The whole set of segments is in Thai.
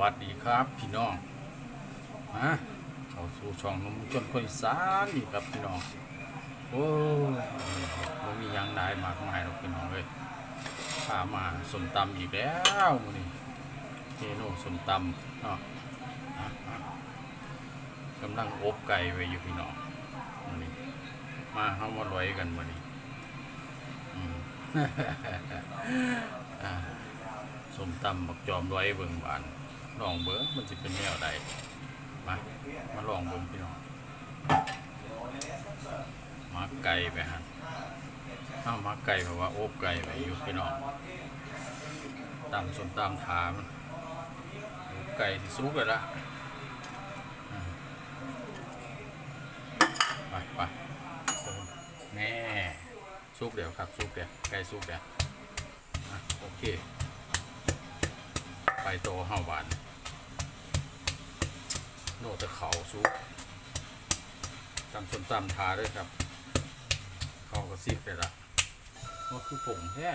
วัสดีครับพี่น้องมาเข้าสู่ช่องนมจนคนอีสานอีกครับพี่น้องโอ้ยบ่มียังได้มากมายหรอกพี่น้องเลยพามาสมตำอีกแล้วนี้เจโน่สมตำเนาะกำลังอบไก่ไว้อยู่พี่น้องมื้อนี้มาเฮามาลอยกันมื้อนี้อืมอ่าสมตำบักจอมร้อยเบิ่งบาน ลองเบิ่งมันจะเป็นแนวใดมามาลองเบิ่งพี่น้องหมาไก่ไปฮะถ้าหมาไก่แบบว่าโอบไก่ไปอยู่พี่น้องตำสมตำถามนโอบไก่ที่สุกเลยละไปไปแน่สุกเดี๋ยวครับสุกเดี๋ยวไก่สุกเดี๋ยวอ่โอเค ไปโตเฮาบาน โนตะเขาซุปตำส้มตำทาด้วยครับ เขาก็ซิบไปละว่าคือผงแท้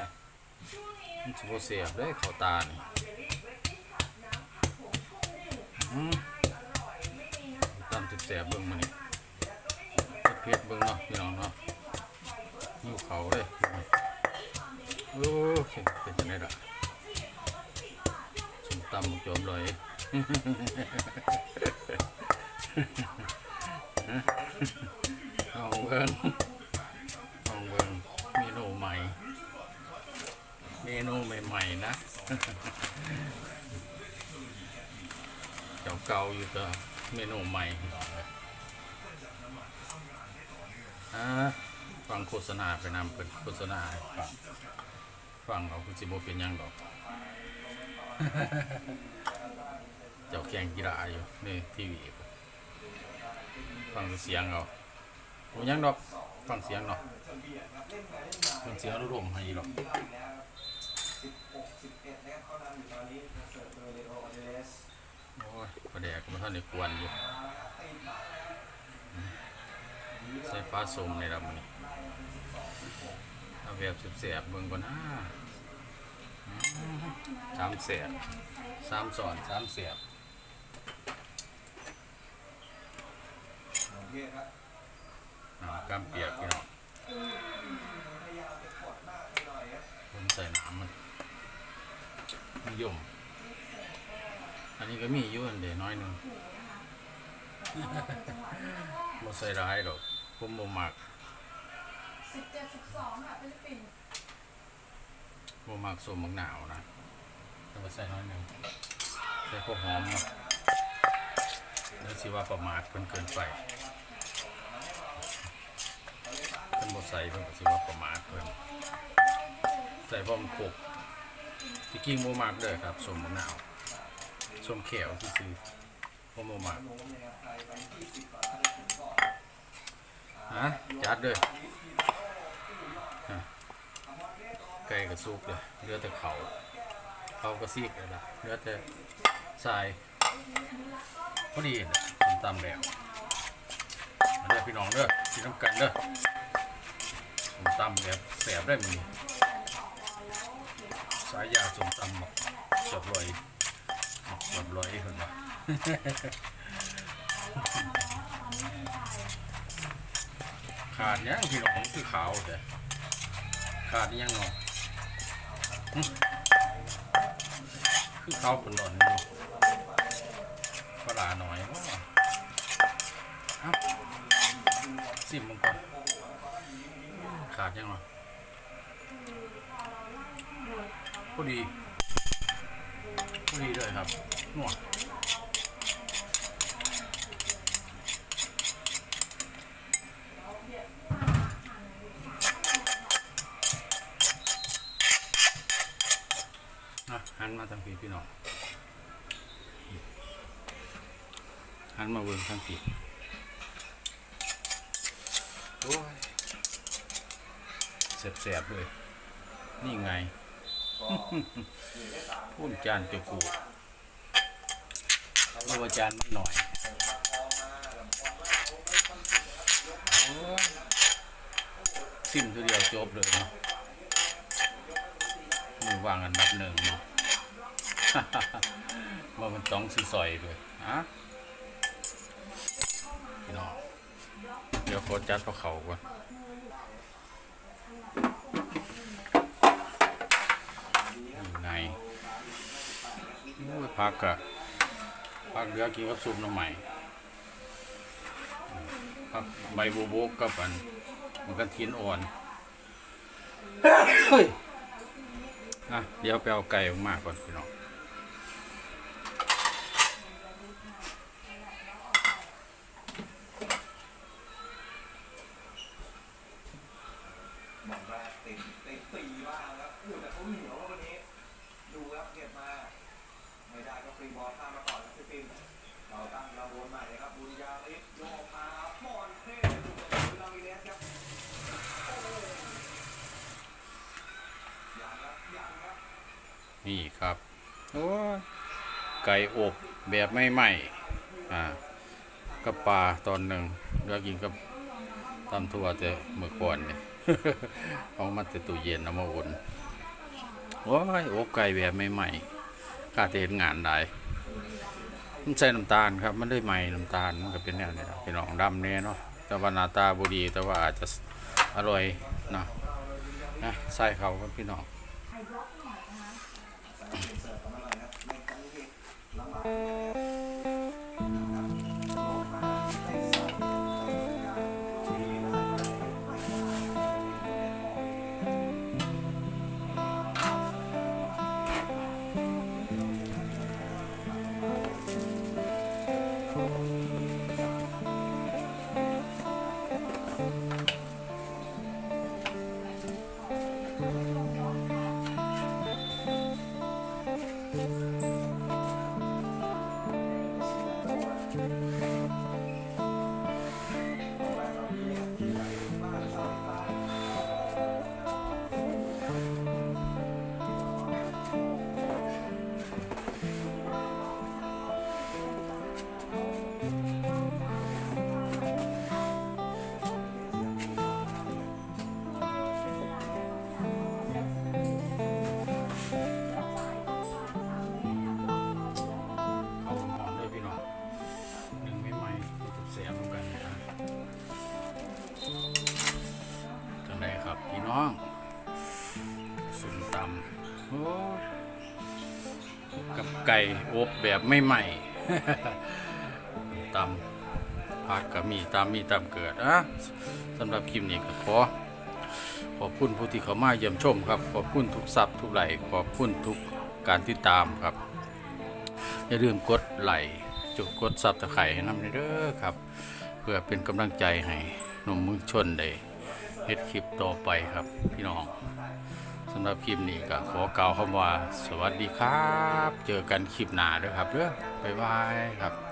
มันสิบเสียบได้เขาตานี่อืมตำเสียบเบิ่งมานี่เผ็ดๆเบิ่งเนาะพี่น้องเนาะหิวเขาเลยโอ้เป็นจังไงล่ะส้มตำจอมลอย เอาเบิ้งเอาเบิ้งเมนูใหม่ เมนูใหม่ๆนะเจ้าเก่าอยู่ตัวเมนูใหม่ฟังโฆษณาไปนำเป็นโฆษณาฟังฟังเราคุณสิโมเป็นยังดอก เจ้าแข่งกีฬาอยู่ในทีวีฟังเสียงเอาโอ้ยังดอกฟังเสียงเนาะฟังเสียงอารมให้ดอกโอ้ยประแดกมาท่านในกวนอยู่ใส่ฟ้าสมในลำนี้เอาแบบเสียบเบิ่งก่อนนะสามเสียบสามสอนสามเสียบ น้ำกำเปียกพี่น้องผมใส่น้ำมันนิยม อันนี้ก็มีอยู่อันเดียวน้อยหนึ่งบ่ใส่ร้ายดอกผมบ่มักสิบเจ็ดสิบสองค่ะฟิลิปปินส์บ่มักส้มมักหนาวนะแต่ว่าใส่น้อยหนึ่งใส่พวกหอมเนาะแล้วสิว่าประมาทเพิ่นเกินไป นบ่ใส่เพิ่นก็สิว่าประมาทเพิ่นใส่พร้อมนครบที่กิ้งบ่มักเด้อครับส้มมักหนาวส้มแขวซื่อๆผมบ่มักฮะจัดเลยฮะไก่กระซุกเลยเหลือแต่เขาเขาก็ซีกเลยล่ะเหลือแต่ทรายพอดีนะผมตำแล้วมาเด้อพี่น้องเด้อกินน้ำกันเด้อ ผมตำแบบแสบได้มีสายยาสมตำหมกจบลอยจบลอยคนละขาดยังพี่น้องคือขาวแต่ขาดยังเนาะคือขาเป็นหล่อนอยู่ปลาหน่อยว่าเอ้าสิมมันก่อน ขาดยังวะพอดีพอดีเลยครับนวดนะหันมาทางพี่พี่น้องหันมาเบิ่งทางผิดโอ้ย แสบๆเลย นี่ไงพุ่นจานเจ้ากูเอาว่าจานมันหน่อยซิมทีเดียวจบเลยเนาะมือวางอันดับหนึ่งเนาะว่ามันต้องสิซอยด้วยฮะพี่น้องเดี๋ยวขอจัดพวกเขาก่อนยังไง โอ้ยพักกะพักเดือกินกับซุปน้ำใหม่พักใบโบกกับอันมันกันทินอ่อนเฮ้ยอะเดี๋ยวไปเอาไก่ออกมาก่อนพี่น้อง บอกว่าติดติดตีบ้างครับอู้แต่เขาเหนียวครับวันนี้ ดูครับเก็บมา ไม่ได้ก็ฟรีบอลข้ามมาก่อนครับพี่ปิมเราตั้งเราวนใหม่เลยครับบุญญาลิศโยกมาบอลเท่ดูกับลามิเลสครับโอ้ยังครับยังครับ นี่ครับโอ้ยไก่อบแบบไม่ไหม้อ่ากับปลาตอนหนึ่งแล้วกินกับตำทั่วแต่เมื่อก่อนเนี่ยเอามาแต่ตู้เย็นเอามาอุ่นโอ้ยอบไก่แบบไม่ไหม้ข้าจะเห็นงานได้มันใส่น้ำตาลครับ มันได้ไหม้น้ำตาลมันก็เป็นแนวนี้นะพี่น้องดำเนี่ยเนาะแต่ว่าหน้าตาบดีแต่ว่าอาจจะอร่อยเนาะนะใส่เขาครับพี่น้อง เขา กับไก่อบแบบไม่ไหม้ตำผักก็มีตามมีตามเกิดอะสำหรับคลิปนี้ก็ขอขอบคุณผู้ที่เขามาเยี่ยมชมครับ ขอบคุณทุกซับทุกไหลขอบคุณทุกการติดตามครับ อย่าลืมกดไลค์จุดกดซับตะไคร่ให้น้ำเด้อครับ เพื่อเป็นกำลังใจให้หนุ่มมือชนได้เฮ็ดคลิปต่อไปครับพี่น้องำหรับคลิปนี้ก็ขอกล่าวคำว่า สวัสดีครับ เจอกันคลิปหน้าด้วยครับเด้อบ๊ายบายครับ